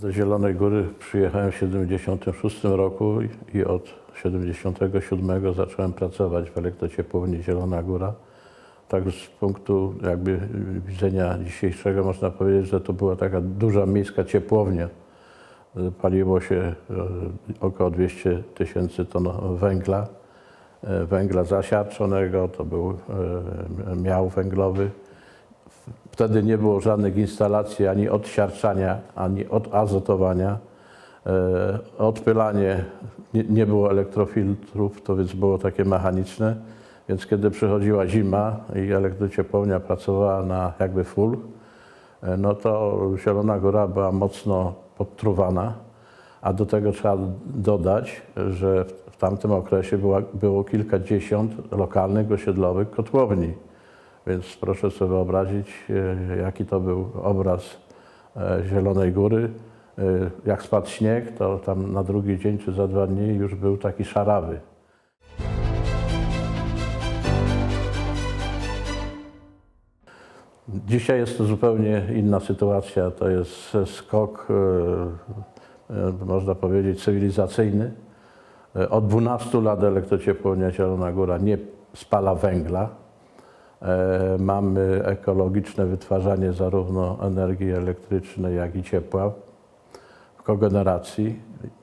Do Zielonej Góry przyjechałem w 76 roku i od 77 zacząłem pracować w elektrociepłowni Zielona Góra. Tak z punktu jakby widzenia dzisiejszego można powiedzieć, że to była taka duża miejska ciepłownia. Paliło się e, około 200 tysięcy ton węgla, e, węgla zasiarczonego, to był e, miał węglowy. Wtedy nie było żadnych instalacji ani odsiarczania, ani odazotowania. E, Odpylanie, nie, było elektrofiltrów, to więc było takie mechaniczne. Więc kiedy przychodziła zima i elektrociepłownia pracowała na jakby full, e, no to Zielona Góra była mocno podtruwana. A do tego trzeba dodać, że w- w tamtym okresie była, było kilkadziesiąt lokalnych osiedlowych kotłowni. Więc proszę sobie wyobrazić, e, jaki to był obraz e, Zielonej Góry. E, Jak spadł śnieg, to tam na drugi dzień czy za dwa dni już był taki szarawy. Dzisiaj jest to zupełnie inna sytuacja. To jest skok, można powiedzieć, cywilizacyjny. Od 12 lat elektrociepłownia Zielona Góra nie spala węgla. E, Mamy ekologiczne wytwarzanie zarówno energii elektrycznej, jak i ciepła w kogeneracji.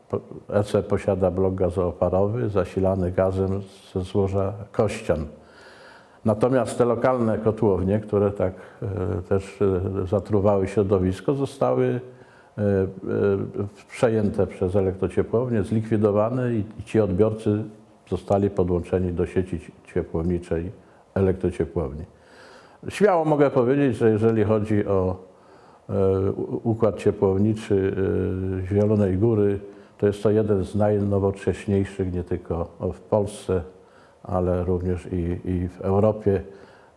Po- EC posiada blok gazooparowy zasilany gazem ze złoża Kościan. Natomiast te lokalne kotłownie, które tak e, też e, zatruwały środowisko, zostały przejęte przez elektrociepłownię, zlikwidowane i, ci odbiorcy zostali podłączeni do sieci ci- ciepłowniczej elektrociepłowni. Śmiało mogę powiedzieć, że jeżeli chodzi o e, układ ciepłowniczy e, Zielonej Góry, to jest to jeden z najnowocześniejszych nie tylko w Polsce, ale również i, i w Europie.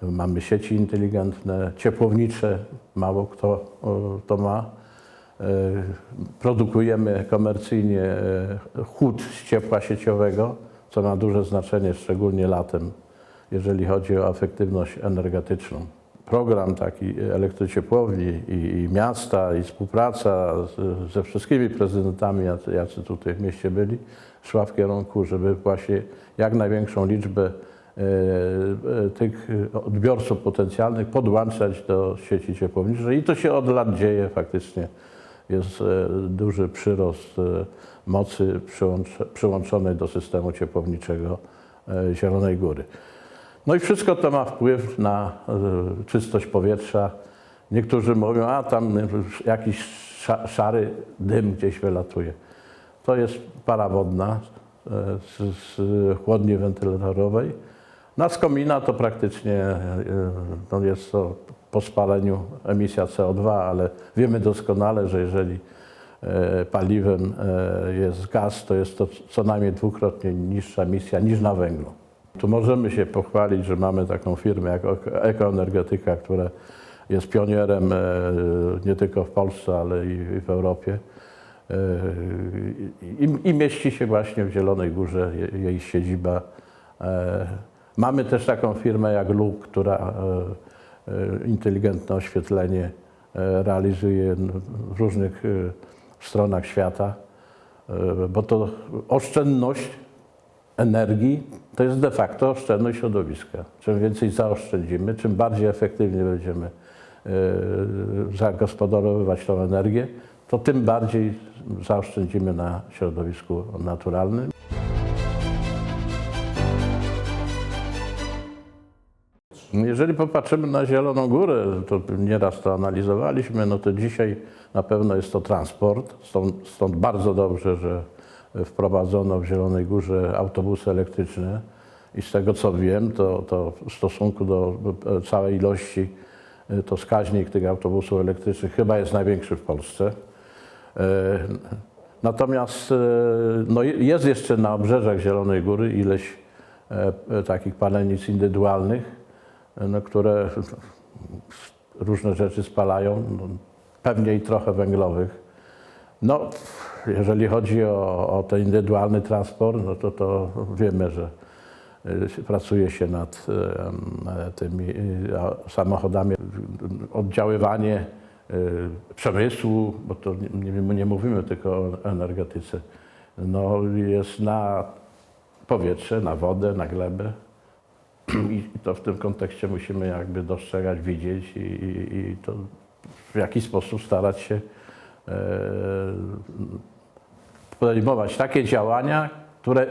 Mamy sieci inteligentne, ciepłownicze, mało kto o, to ma. E, Produkujemy komercyjnie e, chłód z ciepła sieciowego, co ma duże znaczenie, szczególnie latem, jeżeli chodzi o efektywność energetyczną. Program taki elektrociepłowni i, i miasta, i współpraca z, ze wszystkimi prezydentami, jacy, tutaj w mieście byli, szła w kierunku, żeby właśnie jak największą liczbę e, e, tych odbiorców potencjalnych podłączać do sieci ciepłowniczej. I to się od lat dzieje faktycznie. Jest e, duży przyrost mocy przyłącz- przyłączonej do systemu ciepłowniczego Zielonej Góry. No i wszystko to ma wpływ na e, czystość powietrza. Niektórzy mówią, a tam jakiś sza- szary dym gdzieś wylatuje. To jest para wodna e, z, z chłodni wentylatorowej. Na z komina to praktycznie e, no jest to po spaleniu emisja CO2, ale wiemy doskonale, że jeżeli paliwem jest gaz, to jest to co najmniej dwukrotnie niższa emisja niż na węglu. Tu możemy się pochwalić, że mamy taką firmę jak Eko- Ekoenergetyka, która jest pionierem e, nie tylko w Polsce, ale i w Europie. E, I, I mieści się właśnie w Zielonej Górze je- jej siedziba. E, Mamy też taką firmę jak LUK, która inteligentne oświetlenie realizuje w różnych stronach świata, bo to oszczędność energii to jest de facto oszczędność środowiska. Czym więcej zaoszczędzimy, czym bardziej efektywnie będziemy e, zagospodarowywać tą energię, to tym bardziej zaoszczędzimy na środowisku naturalnym. Jeżeli popatrzymy na Zieloną Górę, to nieraz to analizowaliśmy, no to dzisiaj na pewno jest to transport, stąd, stąd bardzo dobrze, że wprowadzono w Zielonej Górze autobusy elektryczne i z tego co wiem, to, to w stosunku do e, całej ilości e, to wskaźnik tych autobusów elektrycznych chyba jest największy w Polsce. E, Natomiast no, jest jeszcze na obrzeżach Zielonej Góry ileś takich palenic indywidualnych, no, które różne rzeczy spalają, no, pewnie i trochę węglowych. No, jeżeli chodzi o, o ten indywidualny transport, no to, to wiemy, że y, pracuje się nad y, tymi y, samochodami. Oddziaływanie przemysłu, bo to nie, nie, mówimy tylko o energetyce, no, jest na powietrze, na wodę, na glebę. I to w tym kontekście musimy jakby dostrzegać, widzieć i, i, i to w jakiś sposób starać się podejmować takie działania, które,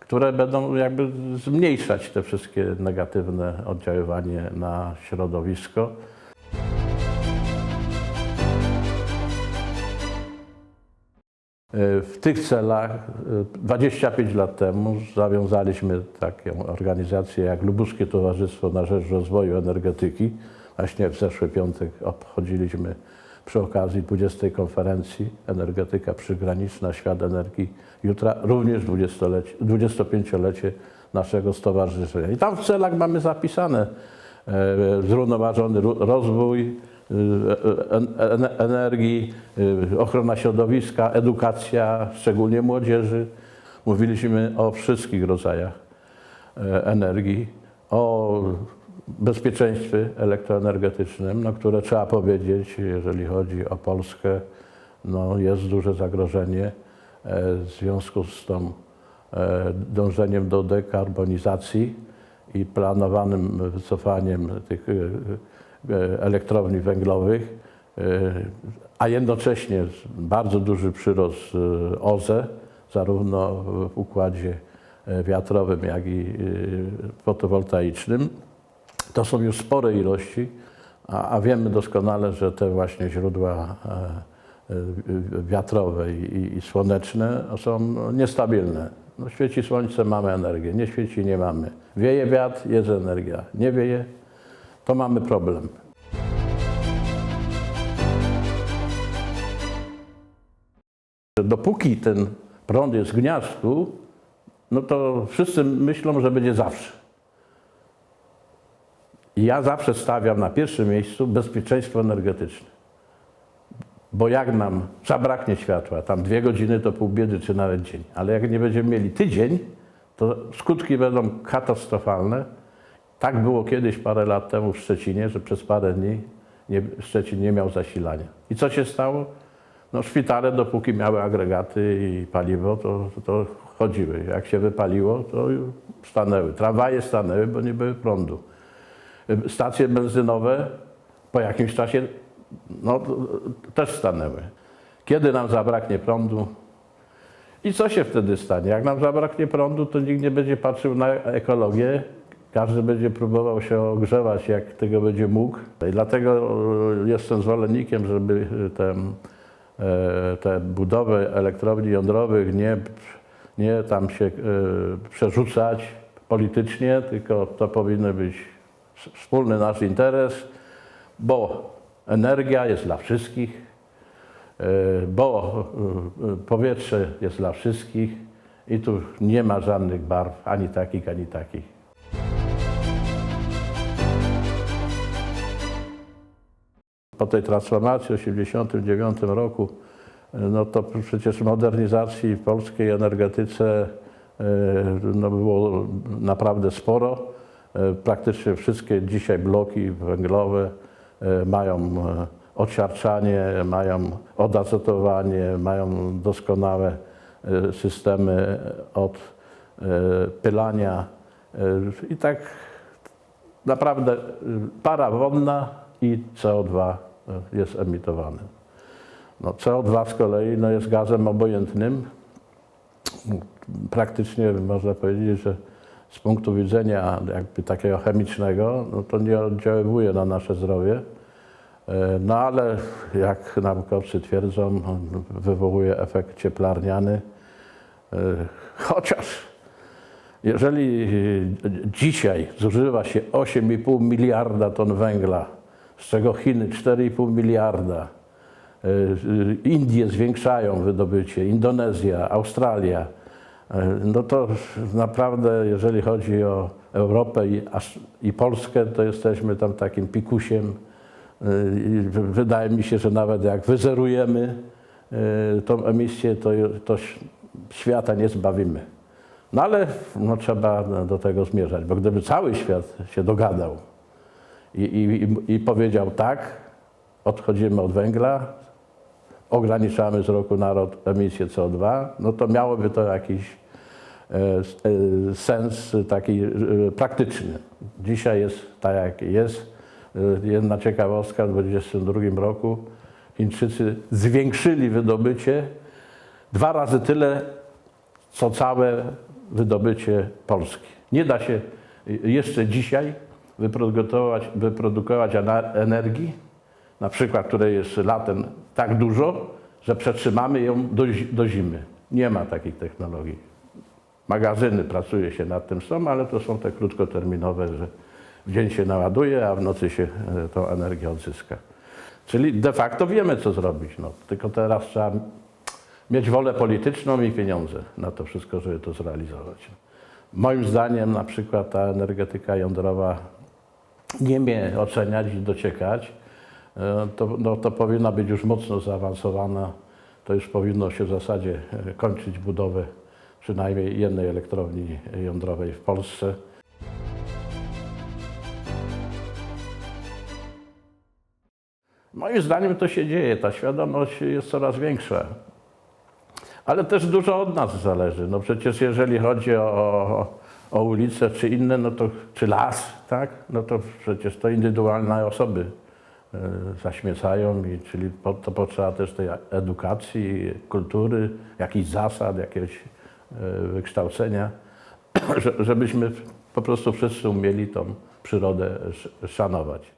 które będą jakby zmniejszać te wszystkie negatywne oddziaływanie na środowisko. E, W tych celach e, 25 lat temu zawiązaliśmy taką organizację jak Lubuskie Towarzystwo na Rzecz Rozwoju Energetyki. Właśnie w zeszły piątek obchodziliśmy przy okazji 20. konferencji Energetyka Przygraniczna Świat Energii Jutra również 20-lecie 25-lecie naszego stowarzyszenia. I tam w celach mamy zapisane e, zrównoważony rozwój, y, en- en- energii, y, ochrona środowiska, edukacja, szczególnie młodzieży. Mówiliśmy o wszystkich rodzajach e, energii, o bezpieczeństwie elektroenergetycznym, no, które trzeba powiedzieć, jeżeli chodzi o Polskę, no, jest duże zagrożenie e, w związku z tą e, dążeniem do dekarbonizacji i planowanym wycofaniem tych e, elektrowni węglowych, a jednocześnie bardzo duży przyrost OZE, zarówno w układzie wiatrowym, jak i fotowoltaicznym. To są już spore ilości, a, a wiemy doskonale, że te właśnie źródła e, e, wiatrowe i, i- słoneczne są niestabilne. No, świeci słońce, mamy energię, nie świeci, nie mamy. Wieje wiatr, jest energia. Nie wieje, to mamy problem. Dopóki ten prąd jest w gniazdku, no to wszyscy myślą, że będzie zawsze. Ja zawsze stawiam na pierwszym miejscu bezpieczeństwo energetyczne. Bo jak nam zabraknie światła, tam dwie godziny to pół biedy, czy nawet dzień, ale jak nie będziemy mieli tydzień, to skutki będą katastrofalne. Tak było kiedyś parę lat temu w Szczecinie, że przez parę dni nie, Szczecin nie miał zasilania. I co się stało? No szpitale dopóki miały agregaty i paliwo, to, to chodziły. Jak się wypaliło, to stanęły. Tramwaje stanęły, bo nie było prądu. Stacje benzynowe po jakimś czasie no, to też stanęły. Kiedy nam zabraknie prądu? I co się wtedy stanie? Jak nam zabraknie prądu, to nikt nie będzie patrzył na ekologię. Każdy będzie próbował się ogrzewać, jak tego będzie mógł. I dlatego e, jestem zwolennikiem, żeby te, e, te budowy elektrowni jądrowych nie, nie tam się e, przerzucać politycznie, tylko to powinien być wspólny nasz interes, bo energia jest dla wszystkich, e, bo e, powietrze jest dla wszystkich i tu nie ma żadnych barw, ani takich, ani takich. Po tej transformacji w 1989 roku, no to przecież modernizacji polskiej energetyce no było naprawdę sporo. E, Praktycznie wszystkie dzisiaj bloki węglowe e, mają e, odsiarczanie, mają odazotowanie, mają doskonałe systemy od pylania e, i tak naprawdę para wodna i CO2 y, jest emitowane. No, CO2 z kolei no, jest gazem obojętnym. Praktycznie można powiedzieć, że z punktu widzenia jakby takiego chemicznego, no, to nie oddziaływuje na nasze zdrowie. E, No ale jak naukowcy twierdzą, wywołuje efekt cieplarniany. E, Chociaż jeżeli dzisiaj zużywa się 8,5 miliarda ton węgla, z czego Chiny 4,5 miliarda, y, Indie zwiększają wydobycie, Indonezja, Australia, no to naprawdę jeżeli chodzi o Europę i, aż- i Polskę, to jesteśmy tam takim pikusiem. W- Wydaje mi się, że nawet jak wyzerujemy y, tą emisję, to, to świata nie zbawimy. No ale no, trzeba do tego zmierzać, bo gdyby cały świat się dogadał i, i, i- powiedział tak, odchodzimy od węgla, ograniczamy z roku na rok emisję CO2, no to miałoby to jakiś e, e, sens taki e, praktyczny. Dzisiaj jest tak jak jest. E, Jedna ciekawostka, w 2022 roku Chińczycy zwiększyli wydobycie dwa razy tyle, co całe wydobycie Polski. Nie da się jeszcze dzisiaj wyprodukować, wyprodukować energii, na przykład, której jest latem tak dużo, że przetrzymamy ją do, do zimy. Nie ma takich technologii. Magazyny pracuje się nad tym są, ale to są te krótkoterminowe, że w dzień się naładuje, a w nocy się e, tą energię odzyska. Czyli de facto wiemy, co zrobić. No, tylko teraz trzeba mieć wolę polityczną i pieniądze na to wszystko, żeby to zrealizować. Moim zdaniem na przykład ta energetyka jądrowa nie mnie oceniać i dociekać, e, to, no, to powinna być już mocno zaawansowana. To już powinno się w zasadzie e, kończyć budowę przynajmniej jednej elektrowni jądrowej w Polsce. Moim zdaniem to się dzieje, ta świadomość jest coraz większa. Ale też dużo od nas zależy. No przecież jeżeli chodzi o, o, ulice czy inne, no to, czy las, tak? No to przecież to indywidualne osoby e, zaśmiecają, i, czyli po, to potrzeba też tej edukacji, kultury, jakichś zasad, jakiegoś wykształcenia, że- żebyśmy po prostu wszyscy umieli tą przyrodę sz- szanować.